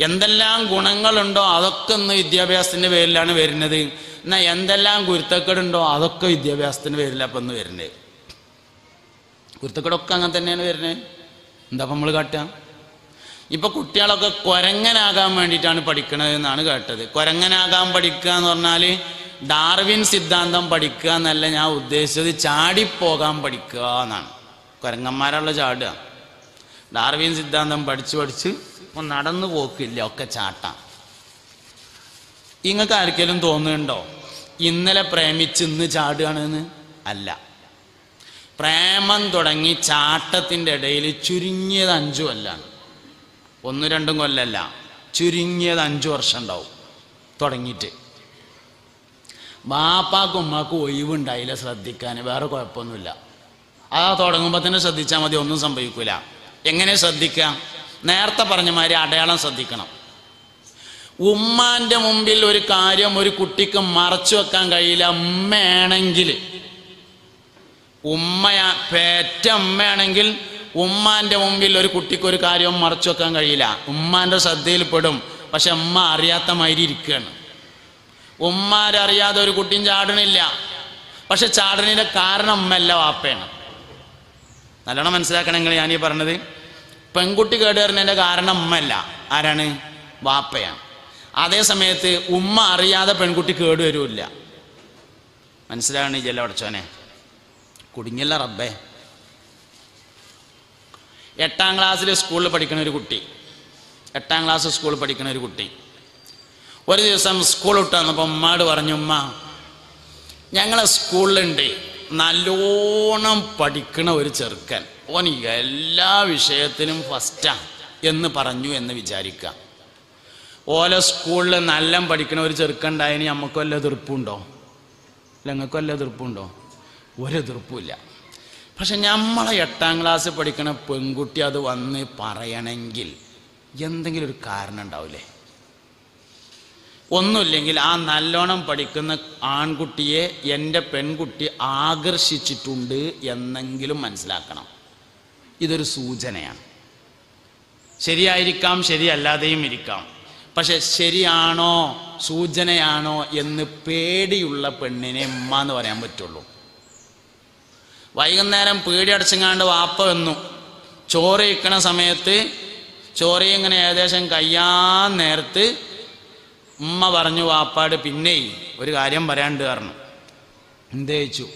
എന്തെല്ലാം ഗുണങ്ങളുണ്ടോ അതൊക്കെ ഒന്ന് വിദ്യാഭ്യാസത്തിന്റെ പേരിലാണ് വരുന്നത്. എന്നാൽ എന്തെല്ലാം കുരുത്തക്കേടുണ്ടോ അതൊക്കെ വിദ്യാഭ്യാസത്തിന്റെ പേരിലാണ് അപ്പം വരുന്നത് കുരുത്തക്കേടൊക്കെ അങ്ങനെ തന്നെയാണ് വരുന്നത് എന്താ അപ്പം നമ്മൾ കാട്ടുക ഇപ്പൊ കുട്ടികളൊക്കെ കൊരങ്ങനാകാൻ വേണ്ടിയിട്ടാണ് പഠിക്കണത് എന്നാണ് കേട്ടത്. കൊരങ്ങനാകാൻ പഠിക്കുക എന്ന് പറഞ്ഞാൽ ഡാർവിൻ സിദ്ധാന്തം പഠിക്കുക എന്നല്ല ഞാൻ ഉദ്ദേശിച്ചത് ചാടിപ്പോകാൻ പഠിക്കുക എന്നാണ്. കൊരങ്ങന്മാരുള്ള ചാടുക. ഡാർവിൻ സിദ്ധാന്തം പഠിച്ച് പഠിച്ച് ഇപ്പം നടന്നു പോക്കില്ല ഒക്കെ ചാട്ട. നിങ്ങൾക്ക് ആർക്കെങ്കിലും തോന്നുന്നുണ്ടോ? ഇന്നലെ പ്രേമിച്ച് ഇന്ന് ചാടുകയാണെന്ന്? അല്ല. പ്രേമം തുടങ്ങി ചാട്ടത്തിന്റെ ഇടയിൽ ചുരുങ്ങിയത് അഞ്ചു കൊല്ലാണ്. ഒന്നും രണ്ടും കൊല്ലല്ല ചുരുങ്ങിയത് അഞ്ചു വർഷം ഉണ്ടാവും. തുടങ്ങിയിട്ട്. ബാപ്പാക്കും ഉമ്മാക്കും ഒഴിവുണ്ടായില്ല ശ്രദ്ധിക്കാൻ വേറെ കുഴപ്പമൊന്നുമില്ല. ആ തുടങ്ങുമ്പോൾ തന്നെ ശ്രദ്ധിച്ചാൽ മതി ഒന്നും സംഭവിക്കില്ല എങ്ങനെ ശ്രദ്ധിക്കാം? നേരത്തെ പറഞ്ഞ മാതിരി അടയാളം ശ്രദ്ധിക്കണം. ഉമ്മാന്റെ മുമ്പിൽ ഒരു കാര്യം ഒരു കുട്ടിക്ക് മറച്ചു വെക്കാൻ കഴിയില്ല അമ്മയാണെങ്കിൽ ഉമ്മയാ പേറ്റ ഉമ്മയാണെങ്കിൽ ഉമ്മാന്റെ മുമ്പിൽ ഒരു കുട്ടിക്ക് ഒരു കാര്യവും മറച്ചു വെക്കാൻ കഴിയില്ല. ഉമ്മാന്റെ ശ്രദ്ധയിൽപ്പെടും. പക്ഷെ ഉമ്മ അറിയാത്ത മാതിരി ഇരിക്കുകയാണ്. ഉമ്മാരറിയാതെ ഒരു കുട്ടിയും ചാടണില്ല. പക്ഷെ ചാടണിന്റെ കാരണം ഉമ്മയല്ല വാപ്പയാണ്. നല്ലോണം മനസ്സിലാക്കണമെങ്കിൽ ഞാനീ പറഞ്ഞത്. പെൺകുട്ടി കേടുവരുന്നതിന്റെ കാരണം ഉമ്മയല്ല. ആരാണ്? വാപ്പയാണ്. അതേ സമയത്ത് ഉമ്മ അറിയാതെ പെൺകുട്ടി കേടുവരുമില്ല മനസ്സിലാണ് ജല്ല പഠിച്ചോനെ കുടുങ്ങില്ല റബ്ബേ. എട്ടാം ക്ലാസ്സിൽ സ്കൂളിൽ പഠിക്കുന്ന ഒരു കുട്ടി. എട്ടാം ക്ലാസ് സ്കൂളിൽ പഠിക്കുന്ന ഒരു കുട്ടി. ഒരു ദിവസം സ്കൂൾ വിട്ട് വന്നപ്പോൾ ഉമ്മാട് പറഞ്ഞു ഉമ്മ ഞങ്ങളെ സ്കൂളിലുണ്ട് നല്ലോണം പഠിക്കണ ഒരു ചെറുക്കൻ. ഓൻ എല്ലാ വിഷയത്തിനും ഫസ്റ്റാ എന്ന് പറഞ്ഞു എന്ന് വിചാരിക്കുക ഓല സ്കൂളിൽ നല്ല പഠിക്കണ ഒരു ചെറുക്കൻ ഉണ്ടായതിന് നമുക്ക് വല്ല എതിർപ്പുണ്ടോ ഞങ്ങൾക്ക് വല്ല എതിർപ്പുണ്ടോ ഒരു എതിർപ്പുമില്ല പക്ഷെ നമ്മളെ എട്ടാം ക്ലാസ് പഠിക്കണ പെൺകുട്ടി അത് വന്ന് പറയണമെങ്കിൽ എന്തെങ്കിലും ഒരു കാരണം ഉണ്ടാവില്ലേ ഒന്നുമില്ലെങ്കിൽ ആ നല്ലോണം പഠിക്കുന്ന ആൺകുട്ടിയെ എന്റെ പെൺകുട്ടി ആകർഷിച്ചിട്ടുണ്ട് എന്നെങ്കിലും മനസ്സിലാക്കണം. ഇതൊരു സൂചനയാണ്. ശരിയായിരിക്കാം ശരിയല്ലാതെയും ഇരിക്കാം. പക്ഷെ ശരിയാണോ സൂചനയാണോ എന്ന് പേടിയുള്ള പെണ്ണിനെ ഉമ്മ എന്ന് പറയാൻ പറ്റുള്ളൂ. വൈകുന്നേരം പേടി അടച്ചങ്ങാണ്ട് വാപ്പ വന്നു. ചോറ് ഇക്കണ സമയത്ത് ചോറ് ഇങ്ങനെ ഏകദേശം കയ്യാൻ നേരത്ത് ഉമ്മ പറഞ്ഞു വാപ്പാട് പിന്നെ ഒരു കാര്യം പറയാണ്ട് കാരണം എന്ത് വെച്ചു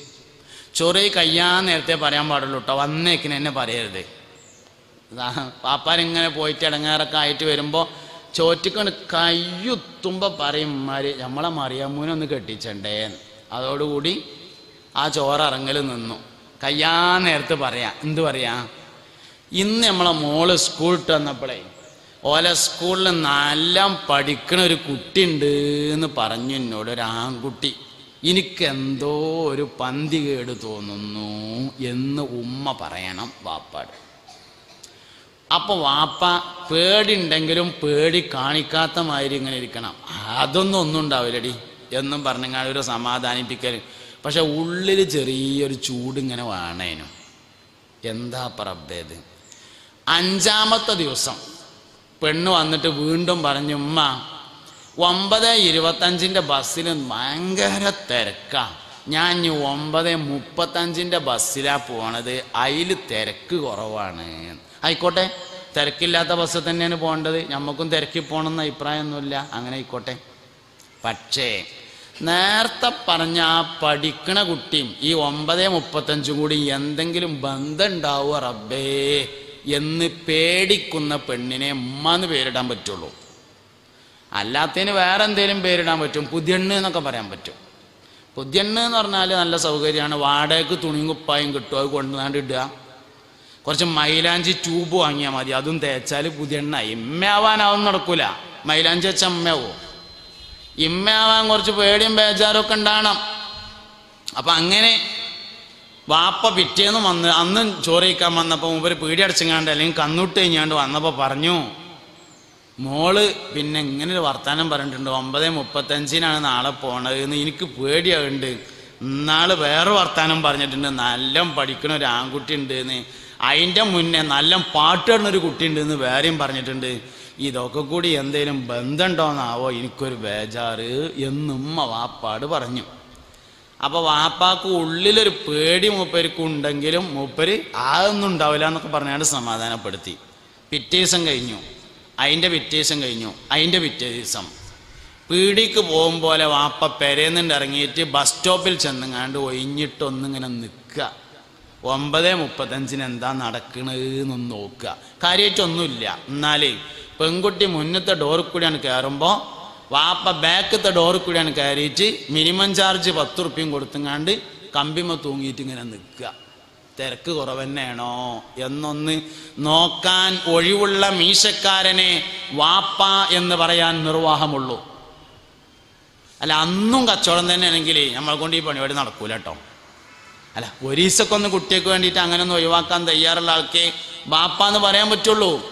ചൊറി കയ്യാൻ നേരത്തെ പറയാൻ പാടുള്ളൂ കേട്ടോ വന്നേക്കിന് എന്നെ പറയരുത്. പാപ്പാനിങ്ങനെ പോയിട്ട് ഇടങ്ങാറൊക്കെ ആയിട്ട് വരുമ്പോൾ ചോറ്റിക്കൊണ്ട് കയ്യുത്തുമ്പോൾ പറയും മാര് നമ്മളെ മറിയമ്മൂനെ ഒന്ന് കെട്ടിച്ചണ്ടേ അതോടുകൂടി ആ ചോറിറങ്ങൽ നിന്നു. കയ്യാ നേരത്ത് പറയാം എന്ത് പറയാ? ഇന്ന് നമ്മളെ മോൾ സ്കൂൾ ഇട്ട് വന്നപ്പോഴേ ഓല സ്കൂളിൽ നല്ല പഠിക്കണ ഒരു കുട്ടി ഉണ്ട് എന്ന് പറഞ്ഞു എന്നോട് ഒരു ആൺകുട്ടി. എനിക്കെന്തോ ഒരു പന്തി കേട് തോന്നുന്നു എന്ന് ഉമ്മ പറയണം വാപ്പാട്. അപ്പൊ വാപ്പ പേടിയുണ്ടെങ്കിലും പേടി കാണിക്കാത്ത മാതിരി ഇങ്ങനെ ഇരിക്കണം. അതൊന്നും ഒന്നും ഉണ്ടാവില്ലടി എന്നും പറഞ്ഞാൽ ഒരു സമാധാനിപ്പിക്കൽ പക്ഷെ ഉള്ളിൽ ചെറിയൊരു ചൂട് ഇങ്ങനെ വേണേനും. എന്താ പറബ്ബേത് അഞ്ചാമത്തെ ദിവസം പെണ്ണ് വന്നിട്ട് വീണ്ടും പറഞ്ഞു ഉമ്മ ഒമ്പത് ഇരുപത്തഞ്ചിന്റെ ബസ്സിൽ ഭയങ്കര തിരക്കാ. ഞാൻ ഒമ്പത് മുപ്പത്തഞ്ചിന്റെ ബസ്സിലാണ് പോണത്. അതിൽ തിരക്ക് കുറവാണ്. ആയിക്കോട്ടെ തിരക്കില്ലാത്ത ബസ്സിൽ തന്നെയാണ് പോകേണ്ടത്. നമുക്കും തിരക്കി പോകണമെന്ന് അഭിപ്രായമൊന്നുമില്ല. അങ്ങനെ ആയിക്കോട്ടെ. പക്ഷേ നേരത്തെ പറഞ്ഞ ആ പഠിക്കണ കുട്ടിയും ഈ ഒമ്പത് മുപ്പത്തഞ്ചും കൂടി എന്തെങ്കിലും ബന്ധം റബ്ബേ? എന്ന് പേടിക്കുന്ന പെണ്ണിനെ ഉമ്മ എന്ന് പേരിടാൻ പറ്റുള്ളൂ. അല്ലാത്തതിന് വേറെ എന്തെങ്കിലും പേരിടാൻ പറ്റും. പുതിയണ്ണ് എന്നൊക്കെ പറയാൻ പറ്റും. പുതിയണ്ണ് എന്ന് പറഞ്ഞാൽ നല്ല സൗകര്യമാണ്. വാടകയ്ക്ക് തുണിയും കുപ്പായും കിട്ടും. അത് കൊണ്ടുവന്നാണ്ട് ഇടുക. കുറച്ച് മൈലാഞ്ചി ട്യൂബ് വാങ്ങിയാൽ മതി. അതും തേച്ചാൽ പുതിയണ്ണ ഇമ്മയാവാനാവും നടക്കൂല. മൈലാഞ്ചി വെച്ച അമ്മയാവോ ഇമ്മയാവാൻ കുറച്ച് പേടിയും ബേജാറും ഒക്കെ ഉണ്ടാവണം അപ്പം അങ്ങനെ വാപ്പ പിറ്റേന്ന് വന്ന് അന്ന് ചോറ് കഴിക്കാൻ വന്നപ്പോൾ മൂപ്പര് പീടി അടച്ചങ്ങാണ്ട് അല്ലെങ്കിൽ കണ്ണൂട്ട് കഴിഞ്ഞാണ്ട് വന്നപ്പോൾ പറഞ്ഞു മോൾ പിന്നെ ഇങ്ങനെ ഒരു വർത്തമാനം പറഞ്ഞിട്ടുണ്ട് ഒമ്പത് മുപ്പത്തഞ്ചിനാണ് നാളെ പോണത് എന്ന് എനിക്ക് പേടിയാകുന്നുണ്ട് ഇന്നാൾ വേറെ വർത്തമാനം പറഞ്ഞിട്ടുണ്ട് നല്ല പഠിക്കണ ഒരു ആൺകുട്ടി ഉണ്ട് എന്ന്. അതിന്റെ മുന്നേ നല്ല പാട്ടിടുന്നൊരു കുട്ടിയുണ്ട് എന്ന് വേറെയും പറഞ്ഞിട്ടുണ്ട്. ഇതൊക്കെ കൂടി എന്തേലും ബന്ധമുണ്ടോന്നാവോ എനിക്കൊരു ബേജാറ് എന്നുമ്മ വാപ്പാട് പറഞ്ഞു. അപ്പൊ വാപ്പാക്ക് ഉള്ളിലൊരു പേടി മൂപ്പർക്ക് ഉണ്ടെങ്കിലും മൂപ്പര് അതൊന്നും ഉണ്ടാവില്ല എന്നൊക്കെ പറഞ്ഞാണ്ട് സമാധാനപ്പെടുത്തി. പിറ്റേസം കഴിഞ്ഞു. അതിന്റെ പിറ്റേസം കഴിഞ്ഞു. അതിന്റെ പിറ്റേ ദിവസം. പീടിക്ക് പോകും പോലെ വാപ്പ പെരേന്നിട്ട് ഇറങ്ങിയിട്ട് ബസ് സ്റ്റോപ്പിൽ ചെന്നങ്ങാണ്ട് ഒഴിഞ്ഞിട്ടൊന്നിങ്ങനെ നിൽക്കുക ഒമ്പത് മുപ്പത്തഞ്ചിന് എന്താ നടക്കണെന്നൊന്ന് നോക്കുക കാര്യമായിട്ടൊന്നുമില്ല എന്നാലേ പെൺകുട്ടി മുന്നത്തെ ഡോറിൽ കൂടിയാണ് കയറുമ്പോൾ വാപ്പ ബാക്കത്തെ ഡോറിൽ കൂടിയാണ് കയറിയിട്ട് മിനിമം ചാർജ് പത്ത് റുപ്യം കൊടുത്തങ്ങാണ്ട് കമ്പിമ തൂങ്ങിയിട്ട് ഇങ്ങനെ നിൽക്കുക. തിരക്ക് കുറവന്നെയാണോ? എന്നൊന്ന് നോക്കാൻ ഒഴിവുള്ള മീശക്കാരനെ വാപ്പ എന്ന് പറയാൻ നിർവാഹമുള്ളൂ. അല്ല അന്നും കച്ചവടം തന്നെയാണെങ്കിൽ നമ്മൾ കൊണ്ട് ഈ പണിപാടി നടക്കൂല കേട്ടോ അല്ല ഒരീസൊക്കെ ഒന്ന് കുട്ടിയൊക്കെ വേണ്ടിയിട്ട് അങ്ങനെ ഒന്ന് ഒഴിവാക്കാൻ തയ്യാറുള്ള ആൾക്ക് ബാപ്പ എന്ന് പറയാൻ പറ്റുള്ളൂ.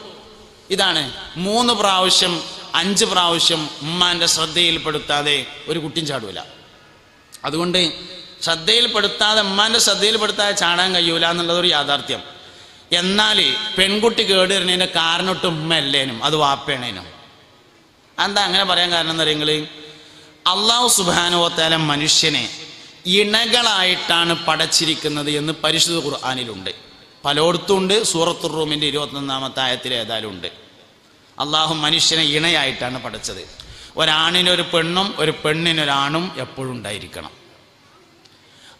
ഇതാണ് മൂന്ന് പ്രാവശ്യം അഞ്ച് പ്രാവശ്യം ഉമ്മാന്റെ ശ്രദ്ധയിൽപ്പെടുത്താതെ ഒരു കുട്ടിയും ചാടൂല. അതുകൊണ്ട് ശ്രദ്ധയിൽപ്പെടുത്താതെ ഉമ്മാന്റെ ശ്രദ്ധയിൽപ്പെടുത്താതെ ചാടാൻ കഴിയൂല എന്നുള്ളതൊരു യാഥാർത്ഥ്യം. എന്നാൽ പെൺകുട്ടി കേട് വരുന്നതിന്റെ കാരണമൊട്ട് ഉമ്മയല്ലേനും അത് വാപ്പേണേനും. എന്താ അങ്ങനെ പറയാൻ കാരണം എന്ന് പറയുന്നത് അള്ളാഹു സുബാനുവത്താല മനുഷ്യനെ ഇണകളായിട്ടാണ് പടച്ചിരിക്കുന്നത് എന്ന് പരിശുദ്ധ ഖുർആാനിലുണ്ട്. പലയിടത്തും ഉണ്ട് സൂറത്തുർ റൂമിന്റെ ഇരുപത്തൊന്നാമത്തെ ആയത്തിൽ ഏതായാലും ഉണ്ട്. അള്ളാഹു മനുഷ്യനെ ഇണയായിട്ടാണ് പഠിച്ചത്. ഒരാണിനൊരു പെണ്ണും ഒരു പെണ്ണിനൊരാണും എപ്പോഴും ഉണ്ടായിരിക്കണം.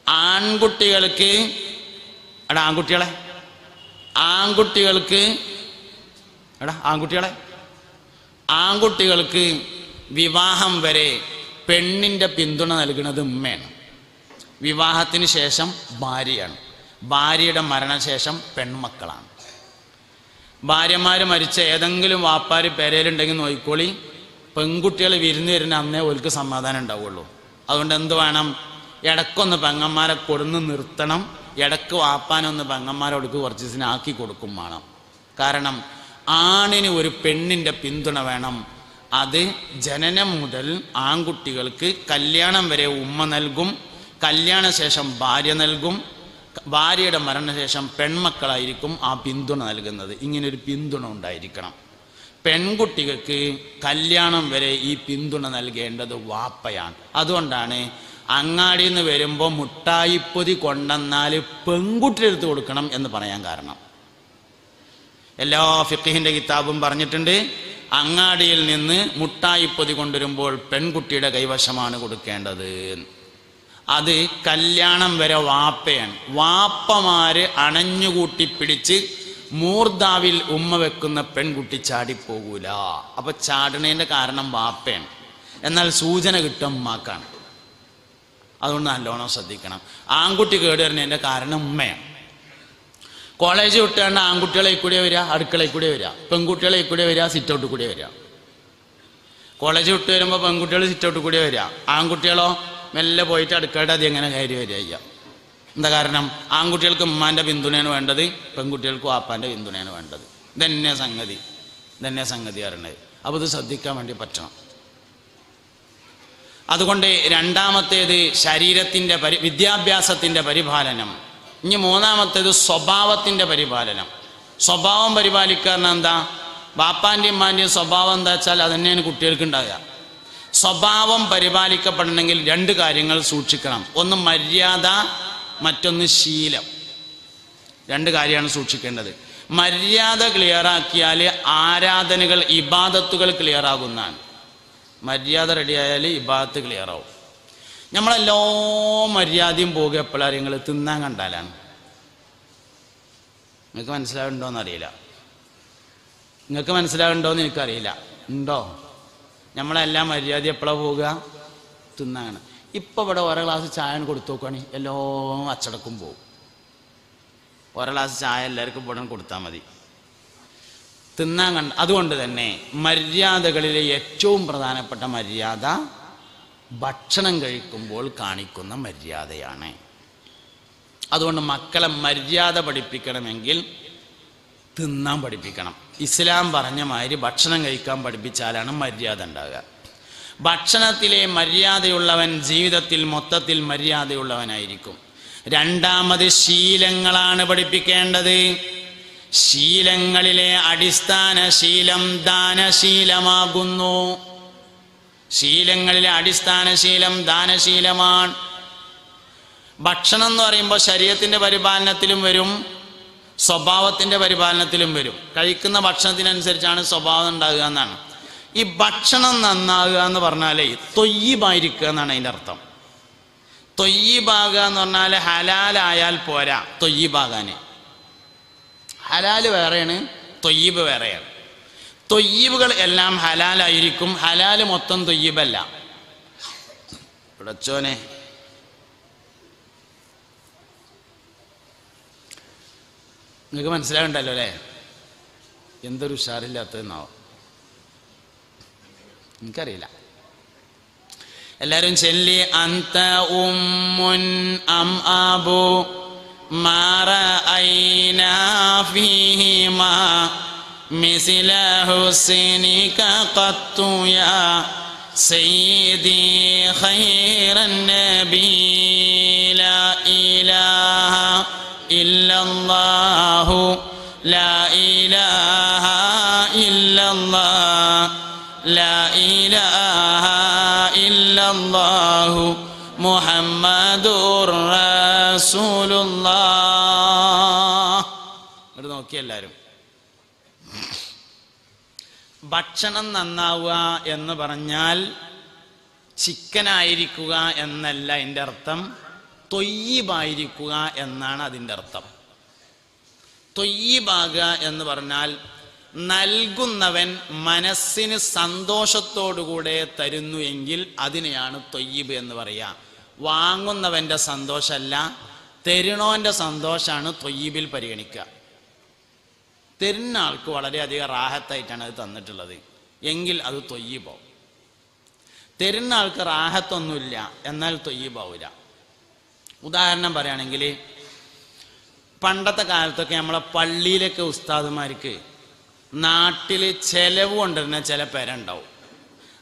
ആൺകുട്ടികൾക്ക് എടാ ആൺകുട്ടികളെ ആൺകുട്ടികൾക്ക് എടാ ആൺകുട്ടികളെ ആൺകുട്ടികൾക്ക് വിവാഹം വരെ പെണ്ണിന്റെ പിന്തുണ നൽകുന്നത് ഉമ്മയാണ്. വിവാഹത്തിന് ശേഷം ഭാര്യയാണ്. ഭാര്യയുടെ മരണശേഷം പെൺമക്കളാണ്. ഭാര്യമാർ മരിച്ച ഏതെങ്കിലും വാപ്പാർ പെരയിലുണ്ടെങ്കിൽ നോയിക്കോളി. പെൺകുട്ടികൾ വിരുന്ന് വരുന്ന അന്നേ ഓൽക്ക് സമാധാനം ഉണ്ടാവുള്ളൂ. അതുകൊണ്ട് എന്ത് വേണം? ഇടക്കൊന്ന് പെങ്ങന്മാരെ കൊടുന്ന് നിർത്തണം. ഇടയ്ക്ക് വാപ്പാനൊന്ന് പെങ്ങന്മാരോടുക്ക് കുറച്ച് ദിവസം ആക്കി കൊടുക്കും വേണം. കാരണം ആണിന് ഒരു പെണ്ണിന്റെ പിന്തുണ വേണം. അത് ജനനം മുതൽ ആൺകുട്ടികൾക്ക് കല്യാണം വരെ ഉമ്മ നൽകും. കല്യാണശേഷം ഭാര്യ നൽകും. ഭാര്യയുടെ മരണശേഷം പെൺമക്കളായിരിക്കും ആ പിന്തുണ നൽകുന്നത്. ഇങ്ങനൊരു പിന്തുണ ഉണ്ടായിരിക്കണം. പെൺകുട്ടികൾക്ക് കല്യാണം വരെ ഈ പിന്തുണ നൽകേണ്ടത് വാപ്പയാണ്. അതുകൊണ്ടാണ് അങ്ങാടിയിൽ നിന്ന് വരുമ്പോൾ മുട്ടായിപ്പൊതി കൊണ്ടെന്നാൽ പെൺകുട്ടി എടുത്ത് കൊടുക്കണം എന്ന് പറയാൻ കാരണം. എല്ലാ ഫിഖിഹിന്റെ കിതാബും പറഞ്ഞിട്ടുണ്ട് അങ്ങാടിയിൽ നിന്ന് മുട്ടായിപ്പൊതി കൊണ്ടുവരുമ്പോൾ പെൺകുട്ടിയുടെ കൈവശമാണ് കൊടുക്കേണ്ടത് അത് കല്യാണം വരെ വാപ്പയാണ്. വാപ്പമാര് അണഞ്ഞുകൂട്ടി പിടിച്ച് മൂർദാവിൽ ഉമ്മ വെക്കുന്ന പെൺകുട്ടി ചാടിപ്പോകൂല. അപ്പൊ ചാടണേന്റെ കാരണം വാപ്പയാണ്. എന്നാൽ സൂചന കിട്ടും ഉമ്മാക്കാണ്. അതുകൊണ്ട് നല്ലോണം ശ്രദ്ധിക്കണം. ആൺകുട്ടി കേടുവരുന്നതിന്റെ കാരണം ഉമ്മയാണ്. കോളേജ് വിട്ടാണ്ട് ആൺകുട്ടികളെ കൂടെ വരിക അടുക്കളയിൽ കൂടെ വരിക പെൺകുട്ടികളെ കൂടെ വരിക സിറ്റൗട്ട് കൂടെ വരിക കോളേജ് വിട്ട് വരുമ്പോൾ പെൺകുട്ടികൾ സിറ്റൗട്ട് കൂടെ വരിക ആൺകുട്ടികളോ മെല്ലെ പോയിട്ട് അടുക്കളയുടെ അത് എങ്ങനെ കയറി വരിക എന്താ കാരണം? ആൺകുട്ടികൾക്ക് ഉമ്മാന്റെ പിന്തുണയാണ് വേണ്ടത് പെൺകുട്ടികൾക്ക് വാപ്പാന്റെ പിന്തുണയാണ് വേണ്ടത്. ഇതന്നെ സംഗതി. ഇതന്നെ സംഗതി അറിയണത് അപ്പോൾ ഇത് ശ്രദ്ധിക്കാൻ വേണ്ടി പറ്റണം. അതുകൊണ്ട് രണ്ടാമത്തേത് ശരീരത്തിന്റെ പരി വിദ്യാഭ്യാസത്തിന്റെ പരിപാലനം. ഇനി മൂന്നാമത്തേത് സ്വഭാവത്തിന്റെ പരിപാലനം. സ്വഭാവം പരിപാലിക്കുക എന്താ? ബാപ്പാന്റെയും ഉമ്മാന്റെയും സ്വഭാവം എന്താ വെച്ചാൽ അത് തന്നെയാണ് കുട്ടികൾക്ക് ഉണ്ടാകുക സ്വഭാവം പരിപാലിക്കപ്പെടണമെങ്കിൽ രണ്ട് കാര്യങ്ങൾ സൂക്ഷിക്കണം. ഒന്ന് മര്യാദ മറ്റൊന്ന് ശീലം. രണ്ട് കാര്യമാണ് സൂക്ഷിക്കേണ്ടത്. മര്യാദ ക്ലിയറാക്കിയാൽ ആരാധനകൾ ഇബാദത്തുകൾ ക്ലിയറാകുന്നതാണ്. മര്യാദ റെഡിയായാൽ ഇബാദത്ത് ക്ലിയറാവും. നമ്മളെല്ലോ മര്യാദയും പോകുക എപ്പോഴാണ് നിങ്ങൾ തിന്നാൻ കണ്ടാലാണ്. നിങ്ങൾക്ക് മനസ്സിലാവുണ്ടോന്ന് അറിയില്ല നിങ്ങൾക്ക് മനസ്സിലാവുണ്ടോന്ന് എനിക്കറിയില്ല. ഉണ്ടോ? നമ്മളെല്ലാം മര്യാദ എപ്പോഴാണ് പോവുക? തിന്നാണ്. ഇപ്പോൾ ഇവിടെ ഓരോ ഗ്ലാസ് ചായ കൊടുത്തു നോക്കുകയാണെങ്കിൽ എല്ലാം അച്ചടക്കും പോവും. ഓരോ ഗ്ലാസ് ചായ എല്ലാവർക്കും ഇവിടെ കൊടുത്താൽ മതി. തിന്നാൻ കണ്ട അതുകൊണ്ട് തന്നെ മര്യാദകളിലെ ഏറ്റവും പ്രധാനപ്പെട്ട മര്യാദ ഭക്ഷണം കഴിക്കുമ്പോൾ കാണിക്കുന്ന മര്യാദയാണ്. അതുകൊണ്ട് മക്കളെ മര്യാദ പഠിപ്പിക്കണമെങ്കിൽ തിന്നാൻ പഠിപ്പിക്കണം. ഇസ്ലാം പറഞ്ഞ മാതിരി ഭക്ഷണം കഴിക്കാൻ പഠിപ്പിച്ചാലാണ് മര്യാദ ഉണ്ടാകുക ഭക്ഷണത്തിലെ മര്യാദയുള്ളവൻ ജീവിതത്തിൽ മൊത്തത്തിൽ മര്യാദയുള്ളവനായിരിക്കും. രണ്ടാമത് ശീലങ്ങളാണ് പഠിപ്പിക്കേണ്ടത്. ശീലങ്ങളിലെ അടിസ്ഥാന ശീലം ദാനശീലമാകുന്നു. ശീലങ്ങളിലെ അടിസ്ഥാന ശീലം ദാനശീലമാണ്. ഭക്ഷണം എന്ന് പറയുമ്പോൾ ശരീരത്തിന്റെ പരിപാലനത്തിലും വരും. സ്വഭാവത്തിന്റെ പരിപാലനത്തിലും വരും. കഴിക്കുന്ന ഭക്ഷണത്തിനനുസരിച്ചാണ് സ്വഭാവം ഉണ്ടാകുക എന്നാണ്. ഈ ഭക്ഷണം നന്നാകുക എന്ന് പറഞ്ഞാലേ തൊയ്യബായിരിക്കുക എന്നാണ് അതിന്റെ അർത്ഥം. തൊയ്യബാകുക എന്ന് പറഞ്ഞാൽ ഹലാലായാൽ പോരാ തൊയ്യബാകാന്. ഹലാൽ വേറെയാണ് തൊയ്യീബ് വേറെയാണ്. തൊയ്യീബുകൾ എല്ലാം ഹലാലായിരിക്കും ഹലാൽ മൊത്തം തൊയ്യീബല്ല. ഇടച്ചോനെ നിങ്ങൾക്ക് മനസ്സിലാകണ്ടല്ലോ അല്ലേ എന്തൊരു ഉഷാറില്ലാത്തതെന്നാവും എനിക്കറിയില്ല എല്ലാവരും ചെല്ലി അന്ത ഉമ്മുൻ അം അബു മാറ ഐന ഫീഹിമാ مثل حسنك قط يا سيدي خير النبي لا إله إلا الله നോക്കി എല്ലാവരും ഭക്ഷണം നന്നാവുക എന്ന് പറഞ്ഞാൽ ചിക്കനായിരിക്കുക എന്നല്ല എന്റെ അർത്ഥം. തൊയ്യീബായിരിക്കുക എന്നാണ് അതിന്റെ അർത്ഥം. തൊയ്യീബാകുക എന്ന് പറഞ്ഞാൽ നൽകുന്നവൻ മനസ്സിന് സന്തോഷത്തോടുകൂടെ തരുന്നു എങ്കിൽ അതിനെയാണ് തൊയ്യീബ് എന്ന് പറയുക വാങ്ങുന്നവന്റെ സന്തോഷമല്ല തരുണോന്റെ സന്തോഷമാണ് തൊയ്യീബിൽ പരിഗണിക്കുക. തരുന്ന ആൾക്ക് വളരെയധികം റാഹത്തായിട്ടാണ് അത് തന്നിട്ടുള്ളത്. എങ്കിൽ അത് തൊയ്യബോ തരുന്ന ആൾക്ക് റാഹത്തൊന്നുമില്ല എന്നാൽ തൊയ്യബാവില്ല ഉദാഹരണം പറയുകയാണെങ്കിൽ പണ്ടത്തെ കാലത്തൊക്കെ നമ്മളെ പള്ളിയിലൊക്കെ ഉസ്താദുമാർക്ക് നാട്ടിൽ ചെലവ് കൊണ്ടുവരുന്ന ചില പേരുണ്ടാവും.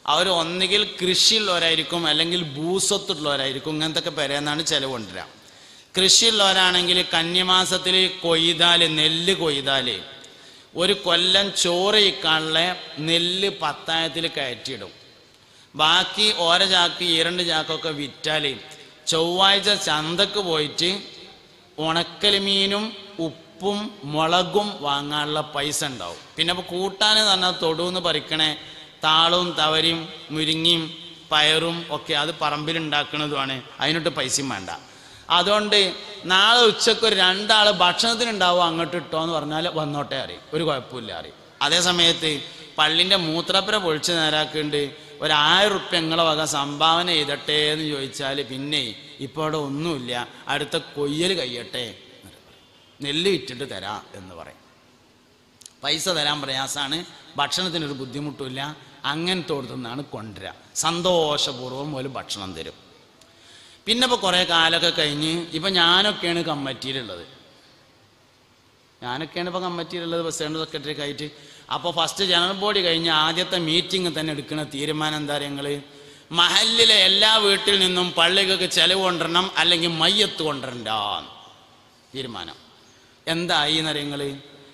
അവർ ഒന്നുകിൽ കൃഷിയുള്ളവരായിരിക്കും അല്ലെങ്കിൽ ഭൂസ്വത്തുള്ളവരായിരിക്കും ഇങ്ങനത്തെ പേരെന്നാണ് ചെലവ് കൊണ്ടുവരിക. കൃഷിയുള്ളവരാണെങ്കിൽ കന്യമാസത്തിൽ കൊയ്താൽ നെല്ല് കൊയ്താൽ ഒരു കൊല്ലം ചോറ് ചോറയിക്കാനുള്ള നെല്ല് പത്തായത്തിൽ കയറ്റിയിടും. ബാക്കി ഓര ചാക്ക് ഇരണ്ട് രണ്ട് ചാക്കൊക്കെ വിറ്റാൽ ചൊവ്വാഴ്ച ചന്തക്ക് പോയിട്ട് ഉണക്കൽ മീനും ഉപ്പും മുളകും വാങ്ങാനുള്ള പൈസ ഉണ്ടാവും. പിന്നെ ഇപ്പോൾ കൂട്ടാൻ തന്നെ തൊടുന്ന് പറിക്കണേ താളവും തവരിയും മുരിങ്ങിയും പയറും ഒക്കെ അത് പറമ്പിലുണ്ടാക്കുന്നതുമാണ് അതിനൊട്ട് പൈസയും വേണ്ട. അതുകൊണ്ട് നാളെ ഉച്ചയ്ക്ക് ഒരു രണ്ടാൾ ഭക്ഷണത്തിനുണ്ടാവും അങ്ങോട്ട് ഇട്ടോ എന്ന് പറഞ്ഞാൽ വന്നോട്ടെ അറിയും. ഒരു കുഴപ്പമില്ല അറിയും. അതേ സമയത്ത് പള്ളിന്റെ മൂത്രപ്പുര പൊളിച്ച് നേരാക്കുന്നുണ്ട് ഒരു ആയിരം റുപ്യ നിങ്ങളെ വക സംഭാവന ചെയ്തട്ടെ എന്ന് ചോദിച്ചാൽ പിന്നെ ഇപ്പോൾ അവിടെ ഒന്നുമില്ല. അടുത്ത കൊയ്യൽ കഴിയട്ടെ നെല്ല് വിറ്റിട്ട് തരാം എന്ന് പറയും. പൈസ തരാൻ പ്രയാസമാണ് ഭക്ഷണത്തിനൊരു ബുദ്ധിമുട്ടില്ല അങ്ങനത്തെ നിന്നാണ് കൊണ്ടുവരിക സന്തോഷപൂർവം പോലും ഭക്ഷണം തരും. പിന്നെ ഇപ്പോൾ കുറേ കാലമൊക്കെ കഴിഞ്ഞ് ഇപ്പം ഞാനൊക്കെയാണ് കമ്മിറ്റിയിലുള്ളത്. ഞാനൊക്കെയാണ് ഇപ്പോൾ കമ്മിറ്റിയിലുള്ളത് പ്രസിഡന്റ് സെക്രട്ടറി ആയിട്ട്. അപ്പോൾ ഫസ്റ്റ് ജനറൽ ബോഡി കഴിഞ്ഞ് ആദ്യത്തെ മീറ്റിംഗ് തന്നെ എടുക്കുന്ന തീരുമാനം എന്താ ഞങ്ങൾ മഹലിലെ എല്ലാ വീട്ടിൽ നിന്നും പള്ളികൾക്ക് ചെലവ് കൊണ്ടുവരണം അല്ലെങ്കിൽ മയ്യത്ത് കൊണ്ടുവരണ്ട തീരുമാനം. എന്തായി എന്നറിയങ്ങൾ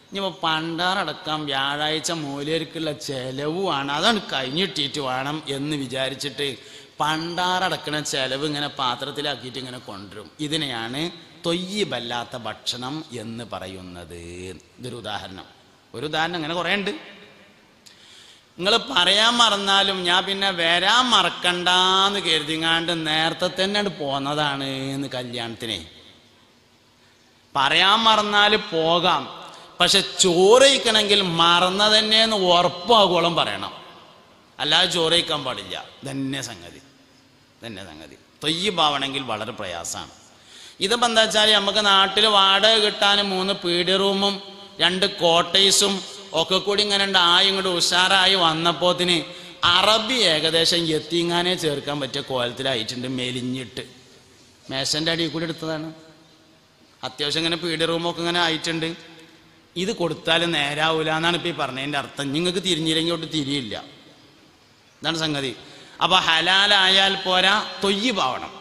ഇനിയിപ്പോൾ പണ്ടാറടക്കം വ്യാഴാഴ്ച മൂലർക്കുള്ള ചെലവുമാണ്. അതാണ് കഴിഞ്ഞിട്ടിട്ട് വേണം എന്ന് വിചാരിച്ചിട്ട് പണ്ടാറടക്കണ ചെലവ് ഇങ്ങനെ പാത്രത്തിലാക്കിയിട്ട് ഇങ്ങനെ കൊണ്ടുവരും. ഇതിനെയാണ് തൊയ്യബല്ലാത്ത ഭക്ഷണം എന്ന് പറയുന്നത്. ഇതൊരു ഉദാഹരണം. ഒരു ഉദാഹരണം അങ്ങനെ കുറേ ഉണ്ട് നിങ്ങൾ പറയാൻ മറന്നാലും ഞാൻ പിന്നെ വരാൻ മറക്കണ്ടെന്ന് കരുതിങ്ങാണ്ട് നേരത്തെ തന്നെ പോന്നതാണ് എന്ന് കല്യാണത്തിനെ. പറയാൻ മറന്നാൽ പോകാം. പക്ഷെ ചോറയിക്കണമെങ്കിൽ മറന്ന തന്നെ എന്ന് ഉറപ്പാകോളം പറയണം. അല്ലാതെ ചോറയിക്കാൻ പാടില്ല. തന്നെ സംഗതി. തന്നെ സംഗതി. തൊയ്യബാവണമെങ്കിൽ വളരെ പ്രയാസമാണ്. ഇതിപ്പോൾ എന്താ വെച്ചാൽ നമുക്ക് നാട്ടിൽ വാടക കിട്ടാൻ മൂന്ന് പീഡി റൂമും രണ്ട് കോട്ടേഴ്സും ഒക്കെ കൂടി ഇങ്ങനെ ആയും ഇങ്ങോട്ട് ഉഷാറായി വന്നപ്പോത്തിന് അറബി ഏകദേശം എത്തിങ്ങാനെ ചേർക്കാൻ പറ്റിയ കോലത്തിലായിട്ടുണ്ട് മെലിഞ്ഞിട്ട്. മേശന്റെ അടിയിൽ കൂടി എടുത്തതാണ്. അത്യാവശ്യം ഇങ്ങനെ പീഡി റൂമൊക്കെ ഇങ്ങനെ ആയിട്ടുണ്ട്. ഇത് കൊടുത്താൽ നേരാവൂല എന്നാണ് ഇപ്പോൾ ഈ പറഞ്ഞതിന്റെ അർത്ഥം. നിങ്ങൾക്ക് തിരിഞ്ഞില്ലെങ്കിൽ ഒട്ട് തിരിയില്ല. ഇതാണ് സംഗതി. അപ്പോൾ ഹലാലായാൽ പോരാ തൊയ്യ് പാവണം.